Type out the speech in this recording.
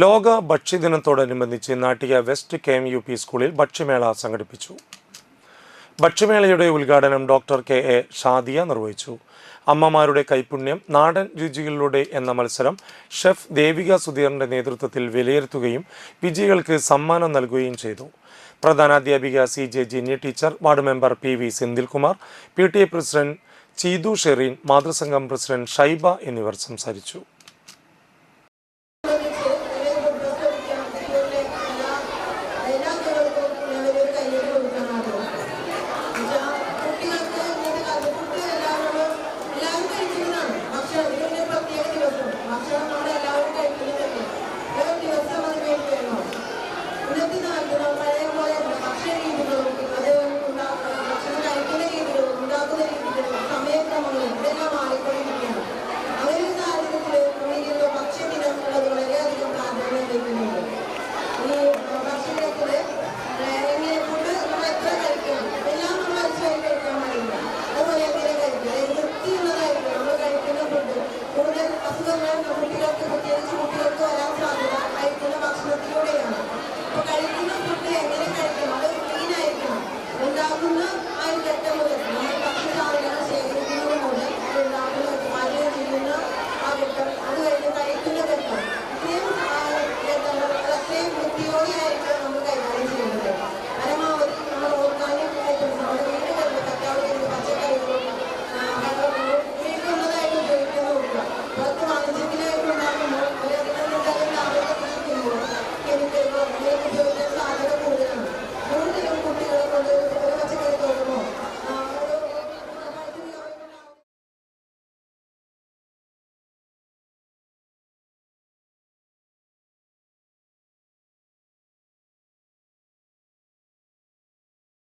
ലോക ഭക്ഷ്യദിനത്തോടനുബന്ധിച്ച് Nattika west K M U P സ്കൂളിൽ ഭക്ഷ്യമേള സംഘടിപ്പിച്ചു. ഭക്ഷ്യമേളയുടെ ഉദ്ഘാടനം ഡോക്ടർ കെ എ ഷാദിയ നിർവഹിച്ചു. അമ്മമാരുടെ കൈപുണ്യം നാടൻ രുചികളിലൂടെ എന്ന മത്സരം ഷെഫ് ദേവിക സുധീറിന്റെ നേതൃത്വത്തിൽ വിലയിരുത്തുകയും വിജയികൾക്ക് സമ്മാനം നൽകുകയും ചെയ്തു. പ്രധാനാധ്യാപിക C J Jinny teacher ward member P V Senthilkumar P T A president Cheethu Shereen മാതൃസംഘം president Shaiba എന്നിവർ സംസാരിച്ചു. Gracias.